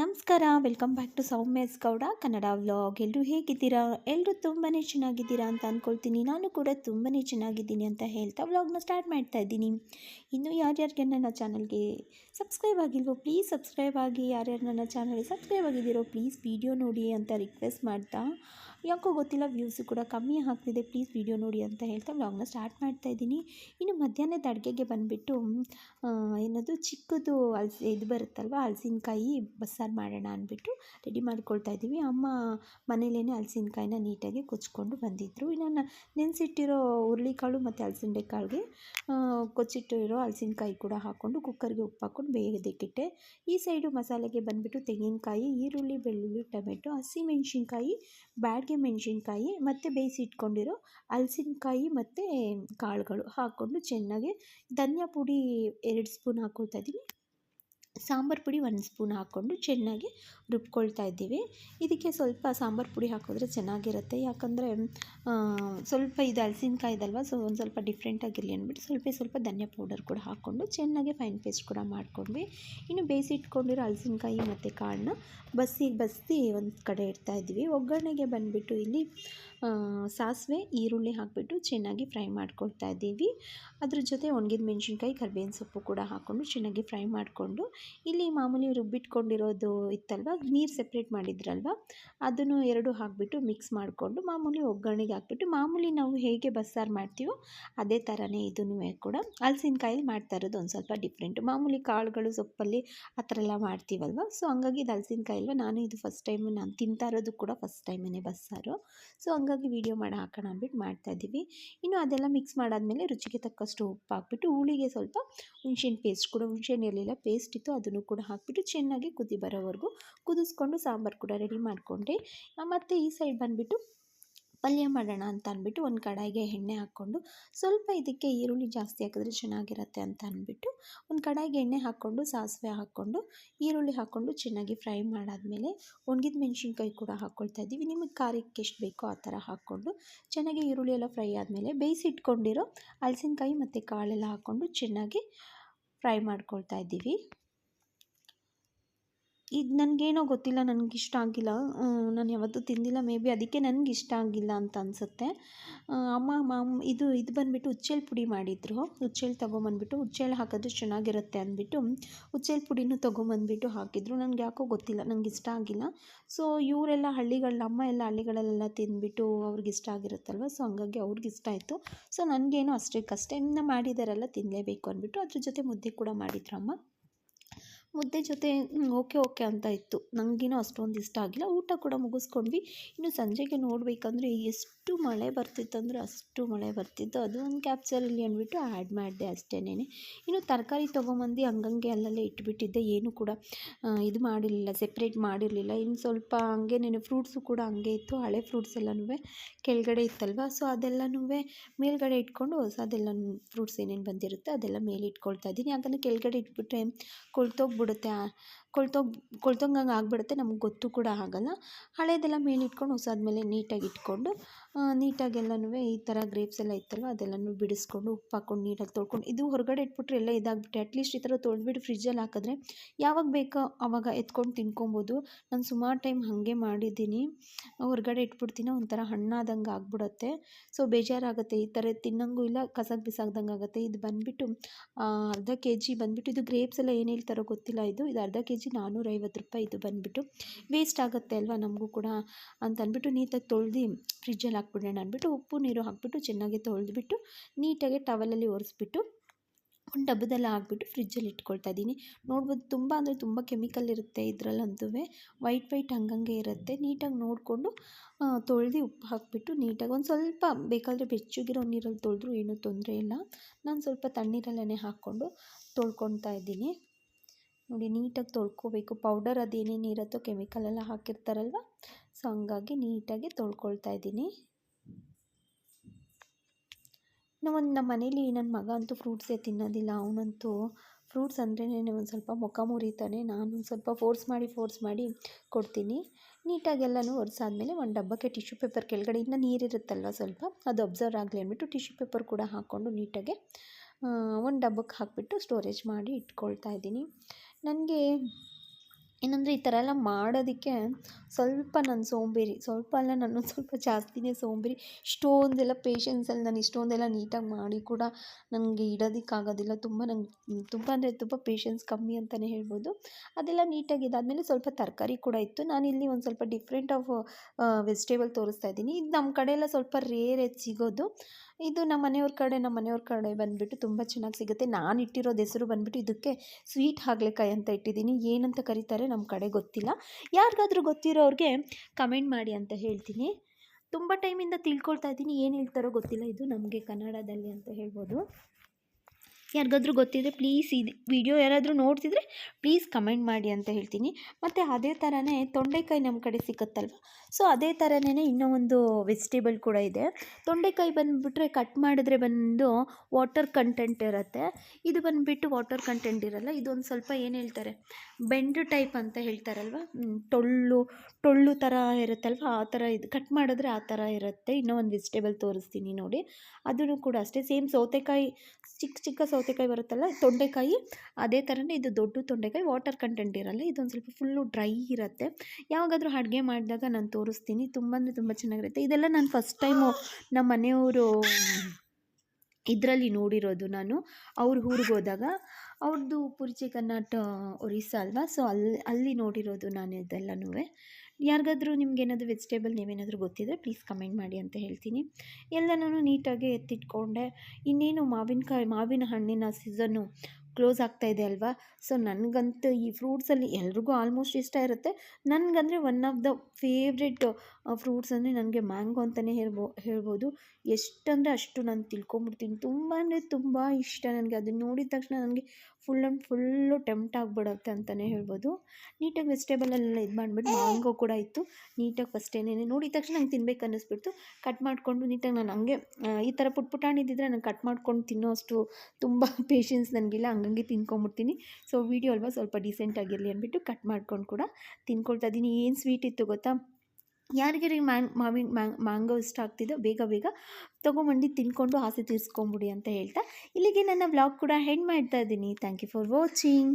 ನಮಸ್ಕಾರ welcome back to Soumya's Gowda, Kannada vlog ಎಲ್ಲರೂ ಹೇಗಿದ್ದೀರಾ? ಎಲ್ಲರೂ ತುಂಬಾ ಚೆನ್ನಾಗಿದ್ದೀರಾ ಅಂತ ಅಂದ್ಕೊಳ್ತೀನಿ ನಾನು ಕೂಡ ತುಂಬಾ ಚೆನ್ನಾಗಿದ್ದೀನಿ ಅಂತ ಹೇಳ್ತಾ ವ್ಲಾಗ್ನ ಸ್ಟಾರ್ಟ್ ಮಾಡ್ತಾ ಇದ್ದೀನಿ. ಇನ್ನು ಯಾರ್ಯಾರಿಗೆ ನನ್ನ ಚಾನಲ್ಗೆ ಸಬ್ಸ್ಕ್ರೈಬ್ ಆಗಿಲ್ವೋ ಪ್ಲೀಸ್ ಸಬ್ಸ್ಕ್ರೈಬ್ ಆಗಿ. ಯಾರ್ಯಾರು ನನ್ನ ಚಾನಲ್ಗೆ ಸಬ್ಸ್ಕ್ರೈಬ್ ಆಗಿದ್ದೀರೋ ಪ್ಲೀಸ್ ವಿಡಿಯೋ ನೋಡಿ ಅಂತ ರಿಕ್ವೆಸ್ಟ್ ಮಾಡ್ತಾ ಯಾಕೋ ಗೊತ್ತಿಲ್ಲ ವ್ಯೂಸು ಕೂಡ ಕಮ್ಮಿ ಆಗ್ತಿದೆ. ಪ್ಲೀಸ್ ವಿಡಿಯೋ ನೋಡಿ ಅಂತ ಹೇಳ್ತಾ ವ್ಲಾಗ್ನ ಸ್ಟಾರ್ಟ್ ಮಾಡ್ತಾ ಇದ್ದೀನಿ. ಇನ್ನು ಮಧ್ಯಾಹ್ನದ ಅಡುಗೆಗೆ ಬಂದುಬಿಟ್ಟು ಏನದು ಚಿಕ್ಕದು ಹಲ್ಸಿ ಇದು ಬರುತ್ತಲ್ವ ಹಲಸಿನಕಾಯಿ ಬಸ್ಸಾರು ಮಾಡೋಣ ಅಂದ್ಬಿಟ್ಟು ರೆಡಿ ಮಾಡ್ಕೊಳ್ತಾ ಇದ್ದೀವಿ. ಅಮ್ಮ ಮನೇಲೇ ಹಲಸಿನಕಾಯಿನ ನೀಟಾಗಿ ಕೊಚ್ಕೊಂಡು ಬಂದಿದ್ದರು ಇನ್ನು ನೆನೆಸಿಟ್ಟಿರೋ ಹುರುಳಿಕಾಳು ಮತ್ತು ಹಲಸಿಂಡೆ ಕಾಳಿಗೆ ಕೊಚ್ಚಿಟ್ಟಿರೋ ಹಲಸಿನಕಾಯಿ ಕೂಡ ಹಾಕ್ಕೊಂಡು ಕುಕ್ಕರ್ಗೆ ಉಪ್ಪು ಹಾಕ್ಕೊಂಡು ಬೇಯೋದಕ್ಕಿಟ್ಟೆ ಈ ಸೈಡು ಮಸಾಲೆಗೆ ಬಂದುಬಿಟ್ಟು ತೆಂಗಿನಕಾಯಿ, ಈರುಳ್ಳಿ, ಬೆಳ್ಳುಳ್ಳಿ, ಟೊಮೆಟೊ ಹಸಿಮೆಣ್ಸಿನ್ಕಾಯಿ ಬ್ಯಾಡ್ಗೆ ಮೆಣಸಿನ್ಕಾಯಿ ಮತ್ತು ಬೇಯಿಸಿಟ್ಕೊಂಡಿರೋ ಹಲಸಿನ್ಕಾಯಿ ಮತ್ತು ಕಾಳುಗಳು ಹಾಕ್ಕೊಂಡು ಚೆನ್ನಾಗಿ ಧನಿಯಾ ಪುಡಿ ಎರಡು ಸ್ಪೂನ್ ಹಾಕ್ಕೊಳ್ತಾ ಇದ್ದೀನಿ. ಸಾಂಬಾರು ಪುಡಿ ಒಂದು ಸ್ಪೂನ್ ಹಾಕ್ಕೊಂಡು ಚೆನ್ನಾಗಿ ರುಬ್ಕೊಳ್ತಾ ಇದ್ದೀವಿ. ಇದಕ್ಕೆ ಸ್ವಲ್ಪ ಸಾಂಬಾರು ಪುಡಿ ಹಾಕಿದ್ರೆ ಚೆನ್ನಾಗಿರುತ್ತೆ. ಯಾಕಂದರೆ ಸ್ವಲ್ಪ ಇದು ಹಲಸಿನ್ಕಾಯ್ದಲ್ವ, ಸೊ ಒಂದು ಸ್ವಲ್ಪ ಡಿಫ್ರೆಂಟಾಗಿರಲಿ ಅಂದ್ಬಿಟ್ಟು ಸ್ವಲ್ಪ ಸ್ವಲ್ಪ ಧನಿಯಾ ಪೌಡರ್ ಕೂಡ ಹಾಕ್ಕೊಂಡು ಚೆನ್ನಾಗಿ ಫೈನ್ ಪೇಸ್ಟ್ ಕೂಡ ಮಾಡ್ಕೊಂಡ್ವಿ. ಇನ್ನು ಬೇಯಿಸಿಟ್ಕೊಂಡಿರೋ ಹಲಸಿನಕಾಯಿ ಮತ್ತು ಕಾಳನ್ನ ಬಸ್ಸಿ ಬಸ್ಸಿ ಒಂದು ಕಡೆ ಇಡ್ತಾ ಇದ್ದೀವಿ. ಒಗ್ಗರಣೆಗೆ ಬಂದುಬಿಟ್ಟು ಇಲ್ಲಿ ಸಾಸಿವೆ, ಈರುಳ್ಳಿ ಹಾಕಿಬಿಟ್ಟು ಚೆನ್ನಾಗಿ ಫ್ರೈ ಮಾಡ್ಕೊಳ್ತಾ ಇದ್ದೀವಿ. ಅದ್ರ ಜೊತೆ ಒಣಗಿದ ಮೆಣಸಿನ್ಕಾಯಿ, ಕರಿಬೇವಿನ ಸೊಪ್ಪು ಕೂಡ ಹಾಕ್ಕೊಂಡು ಚೆನ್ನಾಗಿ ಫ್ರೈ ಮಾಡಿಕೊಂಡು, ಇಲ್ಲಿ ಮಾಮೂಲಿ ರುಬ್ಬಿಟ್ಕೊಂಡಿರೋದು ಇತ್ತಲ್ವ, ನೀರು ಸೆಪ್ರೇಟ್ ಮಾಡಿದ್ರಲ್ವ, ಅದನ್ನು ಎರಡು ಹಾಕಿಬಿಟ್ಟು ಮಿಕ್ಸ್ ಮಾಡಿಕೊಂಡು ಮಾಮೂಲಿ ಒಗ್ಗರಣೆಗೆ ಹಾಕ್ಬಿಟ್ಟು, ಮಾಮೂಲಿ ನಾವು ಹೇಗೆ ಬಸ್ಸಾರು ಮಾಡ್ತೀವೋ ಅದೇ ಥರನೇ ಇದನ್ನು ಕೂಡ ಹಲಸಿನ್ಕಾಯಲ್ಲಿ ಮಾಡ್ತಾ ಇರೋದು ಒಂದು ಸ್ವಲ್ಪ ಡಿಫ್ರೆಂಟು ಮಾಮೂಲಿ ಕಾಳುಗಳು ಸೊಪ್ಪಲ್ಲಿ ಆ ಥರ ಎಲ್ಲ ಮಾಡ್ತೀವಲ್ವ, ಸೊ ಹಂಗಾಗಿ ಇದು ಹಲಸಿನ್ಕಾಯಿ ಅಲ್ವ, ನಾನು ಇದು ಫಸ್ಟ್ ಟೈಮು ನಾನು ತಿಂತಾ ಇರೋದು ಕೂಡ ಫಸ್ಟ್ ಟೈಮೇ ಬಸ್ಸಾರು. ಸೊ ಹಂಗಾಗಿ ವೀಡಿಯೋ ಮಾಡಿ ಹಾಕೋಣ ಅಂದ್ಬಿಟ್ಟು ಮಾಡ್ತಾಯಿದ್ದೀವಿ ಇನ್ನು ಅದೆಲ್ಲ ಮಿಕ್ಸ್ ಮಾಡಾದಮೇಲೆ ರುಚಿಗೆ ತಕ್ಕಷ್ಟು ಉಪ್ಪು ಹಾಕ್ಬಿಟ್ಟು ಹುಳಿಗೆ ಸ್ವಲ್ಪ ಹುಣ್ಸೆಹಣ್ಣು ಪೇಸ್ಟ್ ಕೂಡ ಹುಣ್ಸೆಹಣ್ಣು ಇರಲಿಲ್ಲ ಪೇಸ್ಟ್ ಇತ್ತು ಅದನ್ನು ಕೂಡ ಹಾಕಿಬಿಟ್ಟು ಚೆನ್ನಾಗಿ ಕುದಿ ಬರೋವರೆಗೂ ಕುದಿಸ್ಕೊಂಡು ಸಾಂಬಾರು ಕೂಡ ರೆಡಿ ಮಾಡಿಕೊಂಡೆ. ಮತ್ತು ಈ ಸೈಡ್ ಬಂದುಬಿಟ್ಟು ಪಲ್ಯ ಮಾಡೋಣ ಅಂತ ಅಂದ್ಬಿಟ್ಟು ಒಂದು ಕಡಾಯಿಗೆ ಎಣ್ಣೆ ಹಾಕ್ಕೊಂಡು ಸ್ವಲ್ಪ ಇದಕ್ಕೆ ಈರುಳ್ಳಿ ಜಾಸ್ತಿ ಹಾಕಿದ್ರೆ ಚೆನ್ನಾಗಿರುತ್ತೆ ಅಂತ ಅಂದ್ಬಿಟ್ಟು ಒಂದು ಕಡಾಯಿಗೆ ಎಣ್ಣೆ ಹಾಕ್ಕೊಂಡು, ಸಾಸಿವೆ ಹಾಕ್ಕೊಂಡು, ಈರುಳ್ಳಿ ಹಾಕ್ಕೊಂಡು ಚೆನ್ನಾಗಿ ಫ್ರೈ ಮಾಡಾದಮೇಲೆ ಒಣಗಿದ ಮೆಣಸಿನ್ಕಾಯಿ ಕೂಡ ಹಾಕ್ಕೊಳ್ತಾ ಇದ್ದೀವಿ. ನಿಮಗೆ ಖಾರಕ್ಕೆ ಎಷ್ಟು ಬೇಕೋ ಆ ಥರ ಹಾಕ್ಕೊಂಡು ಚೆನ್ನಾಗಿ ಈರುಳ್ಳಿ ಎಲ್ಲ ಫ್ರೈ ಆದಮೇಲೆ ಬೇಯಿಸಿಟ್ಕೊಂಡಿರೋ ಹಲಸಿನ್ಕಾಯಿ ಮತ್ತು ಕಾಳೆಲ್ಲ ಹಾಕ್ಕೊಂಡು ಚೆನ್ನಾಗಿ ಫ್ರೈ ಮಾಡ್ಕೊಳ್ತಾ ಇದ್ದೀವಿ. ಇದು ನನಗೇನೋ ಗೊತ್ತಿಲ್ಲ ನನಗೆ ಇಷ್ಟ ಆಗಿಲ್ಲ ನಾನು ಯಾವತ್ತೂ ತಿಂದಿಲ್ಲ. ಮೇ ಬಿ ಅದಕ್ಕೆ ನನಗೆ ಇಷ್ಟ ಆಗಿಲ್ಲ ಅಂತ ಅನಿಸುತ್ತೆ. ಅಮ್ಮ, ಮಾಮ್, ಇದು ಇದು ಬಂದುಬಿಟ್ಟು ಉಚ್ಚೆಲ್ ಪುಡಿ ಮಾಡಿದ್ರು. ಹುಚ್ಚೆಳ್ಳು ತೊಗೊಂಬಂದ್ಬಿಟ್ಟು, ಉಚ್ಚೆಲ್ ಹಾಕೋದು ಚೆನ್ನಾಗಿರುತ್ತೆ ಅಂದ್ಬಿಟ್ಟು ಹುಚ್ಚೆಳ್ಳು ಪುಡಿನೂ ತೊಗೊಂಬಂದ್ಬಿಟ್ಟು ಹಾಕಿದ್ರು. ನನಗೆ ಯಾಕೋ ಗೊತ್ತಿಲ್ಲ ನನಗೆ ಇಷ್ಟ ಆಗಿಲ್ಲ. ಸೊ ಇವರೆಲ್ಲ ಹಳ್ಳಿಗಳ ಅಮ್ಮ ಎಲ್ಲ ಹಳ್ಳಿಗಳಲ್ಲೆಲ್ಲ ತಿಂದ್ಬಿಟ್ಟು ಅವ್ರಿಗೆ ಇಷ್ಟ ಆಗಿರುತ್ತಲ್ವ? ಸೊ ಹಂಗಾಗಿ ಅವ್ರಿಗೆ ಇಷ್ಟ ಆಯಿತು. ಸೊ ನನಗೇನು ಕಷ್ಟ. ಇನ್ನು ಮಾಡಿದಾರಲ್ಲ ತಿನ್ನಲೇಬೇಕು ಅಂದ್ಬಿಟ್ಟು, ಅದ್ರ ಜೊತೆ ಮುದ್ದೆ ಕೂಡ ಮಾಡಿದ್ರು ಅಮ್ಮ. ಮುದ್ದೆ ಜೊತೆ ಓಕೆ ಓಕೆ ಅಂತ ಇತ್ತು. ನನಗೇನೋ ಅಷ್ಟೊಂದು ಇಷ್ಟ ಆಗಿಲ್ಲ. ಊಟ ಕೂಡ ಮುಗಿಸ್ಕೊಂಡ್ವಿ. ಇನ್ನು ಸಂಜೆಗೆ ನೋಡಬೇಕಂದ್ರೆ ಎಷ್ಟು ಮಳೆ ಬರ್ತಿತ್ತಂದ್ರೆ ಅಷ್ಟು ಮಳೆ ಬರ್ತಿತ್ತು. ಅದು ಒಂದು ಕ್ಯಾಪ್ಚರಲ್ಲಿ ಅಂದ್ಬಿಟ್ಟು ಆ್ಯಡ್ ಮಾಡಿದೆ ಅಷ್ಟೇನೆ ಇನ್ನು ತರಕಾರಿ ತೊಗೊಂಬಂದು ಹಂಗಂಗೆ ಅಲ್ಲಲ್ಲೇ ಇಟ್ಬಿಟ್ಟಿದ್ದೆ. ಏನು ಕೂಡ ಇದು ಮಾಡಿರಲಿಲ್ಲ ಸೆಪ್ರೇಟ್ ಮಾಡಿರಲಿಲ್ಲ. ಇನ್ನು ಸ್ವಲ್ಪ ಹಂಗೆ ನೆನೆ ಫ್ರೂಟ್ಸು ಕೂಡ ಹಂಗೆ ಇತ್ತು. ಹಳೆ ಫ್ರೂಟ್ಸ್ ಎಲ್ಲನೂ ಕೆಳಗಡೆ ಇತ್ತಲ್ವ? ಸೊ ಅದೆಲ್ಲನೂ ಮೇಲ್ಗಡೆ ಇಟ್ಕೊಂಡು ಹೊಸದೆಲ್ಲ ಫ್ರೂಟ್ಸ್ ಏನೇನು ಬಂದಿರುತ್ತೆ ಅದೆಲ್ಲ ಮೇಲೆ ಇಟ್ಕೊಳ್ತಾ ಇದ್ದೀನಿ. ಯಾಕಂದರೆ ಕೆಳಗಡೆ ಇಟ್ಬಿಟ್ರೆ ಕೊಳ್ತೋಗ್ಬಿಡುತ್ತೆ ಕೊಳ್ತೋಗಿ ಕೊಳ್ತೋಗಂಗೆ ಆಗಿಬಿಡುತ್ತೆ. ನಮ್ಗೆ ಗೊತ್ತು ಕೂಡ ಆಗೋಲ್ಲ. ಹಳೆಯದೆಲ್ಲ ಮೇಲೆ ಇಟ್ಕೊಂಡು ಹೊಸಾದ್ಮೇಲೆ ನೀಟಾಗಿ ಇಟ್ಕೊಂಡು ನೀಟಾಗಿ ಎಲ್ಲನೂ ಈ ಥರ ಗ್ರೇಪ್ಸ್ ಎಲ್ಲ ಇತ್ತಲ್ವ, ಅದೆಲ್ಲನೂ ಬಿಡಿಸ್ಕೊಂಡು ಉಪ್ಪು ಹಾಕ್ಕೊಂಡು ನೀಟಾಗಿ ತೊಳ್ಕೊಂಡು ಇದು ಹೊರಗಡೆ ಇಟ್ಬಿಟ್ರೆ ಎಲ್ಲ ಇದಾಗ್ಬಿಟ್ಟು. ಅಟ್ಲೀಸ್ಟ್ ಈ ಥರ ತೊಳೆದ್ಬಿಟ್ಟು ಫ್ರಿಜ್ಜಲ್ಲಿ ಹಾಕಿದ್ರೆ ಯಾವಾಗ ಬೇಕೋ ಆವಾಗ ಎತ್ಕೊಂಡು ತಿನ್ಕೊಬೋದು. ನಾನು ಸುಮಾರು ಟೈಮ್ ಹಾಗೆ ಮಾಡಿದ್ದೀನಿ. ಹೊರಗಡೆ ಇಟ್ಬಿಡ್ತೀನಿ, ಒಂಥರ ಹಣ್ಣಾದಂಗೆ ಆಗ್ಬಿಡುತ್ತೆ. ಸೊ ಬೇಜಾರಾಗುತ್ತೆ, ಈ ಥರ ತಿನ್ನಂಗೂ ಇಲ್ಲ ಕಸಕ್ಕೆ ಬಿಸಾಕ್ದಂಗೆ ಆಗುತ್ತೆ. ಇದು ಬಂದುಬಿಟ್ಟು ಅರ್ಧ ಕೆ ಜಿ ಬಂದುಬಿಟ್ಟು, ಇದು ಗ್ರೇಪ್ಸ್ ಎಲ್ಲ ಏನು ಹೇಳ್ತಾರೋ ಗೊತ್ತಿಲ್ಲ ಇದು. ಇದು ಅರ್ಧ ಕೆ ಜಿ ರೂಪಾಯಿ ಇದು ಬಂದುಬಿಟ್ಟು. ವೇಸ್ಟ್ ಆಗುತ್ತೆ ಅಲ್ವಾ ನಮಗೂ ಕೂಡ ಅಂತ ಅಂದ್ಬಿಟ್ಟು ನೀಟಾಗಿ ತೊಳೆದು ಫ್ರಿಜ್ಜಲ್ಲಿ ಹಾಕ್ಬಿಡೋಣ ಅಂದ್ಬಿಟ್ಟು ಉಪ್ಪು, ನೀರು ಹಾಕ್ಬಿಟ್ಟು ಚೆನ್ನಾಗಿ ತೊಳೆದ್ಬಿಟ್ಟು ನೀಟಾಗಿ ಟವಲಲ್ಲಿ ಒರೆಸ್ಬಿಟ್ಟು ಒಂದು ಡಬ್ಬದಲ್ಲಿ ಹಾಕ್ಬಿಟ್ಟು ಫ್ರಿಜ್ಜಲ್ಲಿ ಇಟ್ಕೊಳ್ತಾ ಇದ್ದೀನಿ. ನೋಡ್ಬೋದು ತುಂಬ ಅಂದರೆ ತುಂಬ ಕೆಮಿಕಲ್ ಇರುತ್ತೆ ಇದರಲ್ಲಂತೂ. ವೈಟ್ ವೈಟ್ ಹಂಗಂಗೆ ಇರುತ್ತೆ. ನೀಟಾಗಿ ನೋಡಿಕೊಂಡು ತೊಳೆದು ಉಪ್ಪು ಹಾಕಿಬಿಟ್ಟು ನೀಟಾಗಿ ಒಂದು ಸ್ವಲ್ಪ ಬೇಕಾದರೆ ಬೆಚ್ಚಗಿರೋ ನೀರಲ್ಲಿ ತೊಳೆದ್ರೂ ಏನೂ ತೊಂದರೆ ಇಲ್ಲ. ನಾನು ಸ್ವಲ್ಪ ತಣ್ಣೀರಲ್ಲೇ ಹಾಕ್ಕೊಂಡು ತೊಳ್ಕೊತಾ ಇದ್ದೀನಿ. ನೋಡಿ, ನೀಟಾಗಿ ತೊಳ್ಕೊಬೇಕು. ಪೌಡರ್ ಅದೇನೇನು ಇರುತ್ತೋ ಕೆಮಿಕಲ್ ಎಲ್ಲ ಹಾಕಿರ್ತಾರಲ್ವ? ಸೊ ಹಂಗಾಗಿ ನೀಟಾಗಿ ತೊಳ್ಕೊಳ್ತಾ ಇದ್ದೀನಿ. ಒಂದು ನಮ್ಮ ಮನೇಲಿ ನನ್ನ ಮಗ ಅಂತೂ ಫ್ರೂಟ್ಸೇ ತಿನ್ನೋದಿಲ್ಲ. ಅವನಂತೂ ಫ್ರೂಟ್ಸ್ ಅಂದ್ರೇ ಒಂದು ಸ್ವಲ್ಪ ಮುಖ ಮುರಿತಾನೆ ನಾನು ಸ್ವಲ್ಪ ಫೋರ್ಸ್ ಮಾಡಿ ಫೋರ್ಸ್ ಮಾಡಿ ಕೊಡ್ತೀನಿ. ನೀಟಾಗೆಲ್ಲನೂ ಒರೆಸಾದ್ಮೇಲೆ ಒಂದು ಡಬ್ಬಕ್ಕೆ ಟಿಶ್ಯೂ ಪೇಪರ್ ಕೆಳಗಡೆ ಇನ್ನೂ ನೀರಿರುತ್ತಲ್ವ ಸ್ವಲ್ಪ, ಅದು ಅಬ್ಸರ್ವ್ ಆಗಲಿ ಅಂದ್ಬಿಟ್ಟು ಟಿಶ್ಯೂ ಪೇಪರ್ ಕೂಡ ಹಾಕ್ಕೊಂಡು ನೀಟಾಗೆ ಒಂದು ಡಬ್ಬಕ್ಕೆ ಹಾಕಿಬಿಟ್ಟು ಸ್ಟೋರೇಜ್ ಮಾಡಿ ಇಟ್ಕೊಳ್ತಾ ಇದ್ದೀನಿ. ನನಗೆ ಏನಂದರೆ ಈ ಥರ ಎಲ್ಲ ಮಾಡೋದಕ್ಕೆ ಸ್ವಲ್ಪ ನನ್ನ ಸೋಂಬೇರಿ, ಸ್ವಲ್ಪ ಅಲ್ಲ ನಾನು ಸ್ವಲ್ಪ ಜಾಸ್ತಿನೇ ಸೋಂಬೇರಿ. ಇಷ್ಟೊಂದೆಲ್ಲ ಪೇಷನ್ಸಲ್ಲಿ ನಾನು ಇಷ್ಟೊಂದೆಲ್ಲ ನೀಟಾಗಿ ಮಾಡಿ ಕೂಡ ನನಗೆ ಇಡೋದಕ್ಕಾಗೋದಿಲ್ಲ. ತುಂಬ ನಂಗೆ, ತುಂಬ ಅಂದರೆ ತುಂಬ ಪೇಷನ್ಸ್ ಕಮ್ಮಿ ಅಂತಲೇ ಹೇಳ್ಬೋದು. ಅದೆಲ್ಲ ನೀಟಾಗಿ ಇದಾದಮೇಲೆ ಸ್ವಲ್ಪ ತರಕಾರಿ ಕೂಡ ಇತ್ತು. ನಾನು ಇಲ್ಲಿ ಒಂದು ಸ್ವಲ್ಪ ಡಿಫ್ರೆಂಟ್ ಆಫ್ ವೆಜಿಟೇಬಲ್ ತೋರಿಸ್ತಾ ಇದ್ದೀನಿ. ಇದು ನಮ್ಮ ಕಡೆ ಸ್ವಲ್ಪ ರೇರ್ ಸಿಗೋದು. ಇದು ನಮ್ಮ ಮನೆಯವ್ರ ಕಡೆ, ನಮ್ಮ ಮನೆಯವ್ರ ಕಡೆ ಬಂದುಬಿಟ್ಟು ತುಂಬ ಚೆನ್ನಾಗಿ ಸಿಗುತ್ತೆ. ನಾನು ಇಟ್ಟಿರೋದು ಹೆಸರು ಬಂದುಬಿಟ್ಟು ಇದಕ್ಕೆ ಸ್ವೀಟ್ ಹಾಗಲೇಕಾಯಿ ಅಂತ ಇಟ್ಟಿದ್ದೀನಿ. ಏನಂತ ಕರೀತಾರೆ ನಮ್ಮ ಕಡೆ ಗೊತ್ತಿಲ್ಲ. ಯಾರಿಗಾದ್ರೂ ಗೊತ್ತಿರೋರಿಗೆ ಕಮೆಂಟ್ ಮಾಡಿ ಅಂತ ಹೇಳ್ತೀನಿ. ತುಂಬ ಟೈಮಿಂದ ತಿಳ್ಕೊಳ್ತಾ ಇದ್ದೀನಿ. ಏನು ಹೇಳ್ತಾರೋ ಗೊತ್ತಿಲ್ಲ. ಇದು ನಮಗೆ ಕನ್ನಡದಲ್ಲಿ ಅಂತ ಹೇಳ್ಬೋದು. ಯಾರಿಗಾದ್ರೂ ಗೊತ್ತಿದ್ರೆ ಪ್ಲೀಸ್ ಇದು ವಿಡಿಯೋ ಯಾರಾದರೂ ನೋಡ್ತಿದ್ರೆ ಪ್ಲೀಸ್ ಕಮೆಂಟ್ ಮಾಡಿ ಅಂತ ಹೇಳ್ತೀನಿ. ಮತ್ತು ಅದೇ ಥರನೇ ತೊಂಡೆಕಾಯಿ ನಮ್ಮ ಕಡೆ ಸಿಕ್ಕತ್ತಲ್ವ? ಸೊ ಅದೇ ಥರನೇ ಇನ್ನೂ ಒಂದು ವೆಜಿಟೇಬಲ್ ಕೂಡ ಇದೆ. ತೊಂಡೆಕಾಯಿ ಬಂದುಬಿಟ್ರೆ ಕಟ್ ಮಾಡಿದ್ರೆ ಬಂದು ವಾಟರ್ ಕಂಟೆಂಟ್ ಇರುತ್ತೆ. ಇದು ಬಂದುಬಿಟ್ಟು ವಾಟರ್ ಕಂಟೆಂಟ್ ಇರಲ್ಲ, ಇದೊಂದು ಸ್ವಲ್ಪ ಏನು ಹೇಳ್ತಾರೆ, ಬೆಂಡು ಟೈಪ್ ಅಂತ ಹೇಳ್ತಾರಲ್ವ? ಟೊಳ್ಳು ಟೊಳ್ಳು ಥರ ಇರುತ್ತಲ್ವ? ಆ ಥರ ಇದು ಕಟ್ ಮಾಡಿದ್ರೆ ಆ ಥರ ಇರುತ್ತೆ. ಇನ್ನೂ ಒಂದು ವೆಜಿಟೇಬಲ್ ತೋರಿಸ್ತೀನಿ ನೋಡಿ. ಅದನ್ನು ಕೂಡ ಅಷ್ಟೇ ಸೇಮ್ ಸೌತೆಕಾಯಿ ಚಿಕ್ಕ ಚಿಕ್ಕ ಸೌತೆಕಾಯಿ ಬರುತ್ತಲ್ಲ, ತೊಂಡೆಕಾಯಿ. ಅದೇ ಥರನೇ ಇದು ದೊಡ್ಡ ತೊಂಡೆಕಾಯಿ ವಾಟರ್ ಕಂಟೆಂಟ್ ಇರಲ್ಲ, ಇದೊಂದು ಸ್ವಲ್ಪ ಫುಲ್ಲು ಡ್ರೈ ಇರುತ್ತೆ. ಯಾವಾಗಾದರೂ ಅಡುಗೆ ಮಾಡಿದಾಗ ನಾನು ತೋರಿಸ್ತೀನಿ ತುಂಬ ಅಂದರೆ ತುಂಬ ಚೆನ್ನಾಗಿರುತ್ತೆ. ಇದೆಲ್ಲ ನಾನು ಫಸ್ಟ್ ಟೈಮು ನಮ್ಮ ಮನೆಯವರು ಇದರಲ್ಲಿ ನೋಡಿರೋದು ನಾನು. ಅವ್ರ ಊರಿಗೆ ಹೋದಾಗ ಅವ್ರದ್ದು ಪುರ್ಚಿ ಕರ್ನಾಟ ಒರಿಸ್ಸಾ ಅಲ್ವಾ? ಸೊ ಅಲ್ಲಿ ಅಲ್ಲಿ ನೋಡಿರೋದು ನಾನು ಇದೆಲ್ಲನೂ ಯಾರಿಗಾದ್ರೂ ನಿಮ್ಗೆ ಏನಾದರೂ ವೆಜಿಟೇಬಲ್ ನೀವೇನಾದರೂ ಗೊತ್ತಿದ್ದರೆ ಪ್ಲೀಸ್ ಕಮೆಂಟ್ ಮಾಡಿ ಅಂತ ಹೇಳ್ತೀನಿ. ಎಲ್ಲನೂ ನೀಟಾಗಿ ಎತ್ತಿಟ್ಕೊಂಡೆ. ಇನ್ನೇನು ಮಾವಿನಕಾಯಿ, ಮಾವಿನ ಹಣ್ಣಿನ ಸೀಸನ್ನು ಕ್ಲೋಸ್ ಆಗ್ತಾ ಇದೆ ಅಲ್ವಾ? ಸೊ ನನಗಂತೂ ಈ ಫ್ರೂಟ್ಸಲ್ಲಿ ಎಲ್ರಿಗೂ ಆಲ್ಮೋಸ್ಟ್ ಇಷ್ಟ ಇರುತ್ತೆ. ನನಗಂದರೆ one of the favourite fruits ಅಂದರೆ ನನಗೆ ಮ್ಯಾಂಗೋ ಅಂತಲೇ ಹೇಳ್ಬೋ, ಹೇಳ್ಬೋದು. ಎಷ್ಟಂದರೆ ಅಷ್ಟು ನಾನು ತಿಳ್ಕೊಂಬಿಡ್ತೀನಿ. ತುಂಬ ಅಂದರೆ ತುಂಬ ಇಷ್ಟ ನನಗೆ. ಅದನ್ನ ನೋಡಿದ ತಕ್ಷಣ ನನಗೆ ಫುಲ್ ಆ್ಯಂಡ್ ಫುಲ್ಲು ಟೆಂಪ್ಟ್ ಆಗಿಬಿಡುತ್ತೆ ಅಂತಲೇ ಹೇಳ್ಬೋದು. ನೀಟಾಗಿ ವೆಜಿಟೇಬಲಲ್ಲೆಲ್ಲ ಇದು ಮಾಡಿಬಿಟ್ಟು ಮ್ಯಾಂಗೋ ಕೂಡ ಇತ್ತು. ನೀಟಾಗಿ ಫಸ್ಟ್ ಏನೇನೆ ನೋಡಿದ ತಕ್ಷಣ ನಂಗೆ ತಿನ್ಬೇಕು ಅನ್ನಿಸ್ಬಿಡ್ತು. ಕಟ್ ಮಾಡಿಕೊಂಡು ನೀಟಾಗಿ ನಾನು ಹಂಗೆ ಈ ಥರ ಪುಟ್ ಪುಟಾಣಿದ್ದಿದ್ರೆ ನಾನು ಕಟ್ ಮಾಡ್ಕೊಂಡು ತಿನ್ನೋ ಅಷ್ಟು ತುಂಬ ಪೇಷನ್ಸ್ ನನಗಿಲ್ಲ. ಹಂಗಂಗೆ ತಿನ್ಕೊಂಬಿಡ್ತೀನಿ. ಸೊ ವೀಡಿಯೋ ಅಲ್ವಾ ಸ್ವಲ್ಪ ಡೀಸೆಂಟಾಗಿರಲಿ ಅಂದ್ಬಿಟ್ಟು ಕಟ್ ಮಾಡ್ಕೊಂಡು ಕೂಡ ತಿನ್ಕೊಳ್ತಾ ಇದ್ದೀನಿ. ಏನು ಸ್ವೀಟ್ ಇತ್ತು ಗೊತ್ತಾ? ಯಾರಿಗೆ ಮ್ಯಾಂಗ್ ಮಾವಿನ ಮ್ಯಾಂಗ್ ಮ್ಯಾಂಗೋ ಇಷ್ಟ ಆಗ್ತಿದ್ದೋ ಬೇಗ ಬೇಗ ತೊಗೊಂಬಂದು ತಿನ್ಕೊಂಡು ಆಸೆ ತೀರಿಸ್ಕೊಂಬಿಡಿ ಅಂತ ಹೇಳ್ತಾ ಇಲ್ಲಿಗೆ ನನ್ನ ಬ್ಲಾಗ್ ಕೂಡ ಹೆಂಡ್ ಮಾಡ್ತಾ ಇದ್ದೀನಿ. Thank you for watching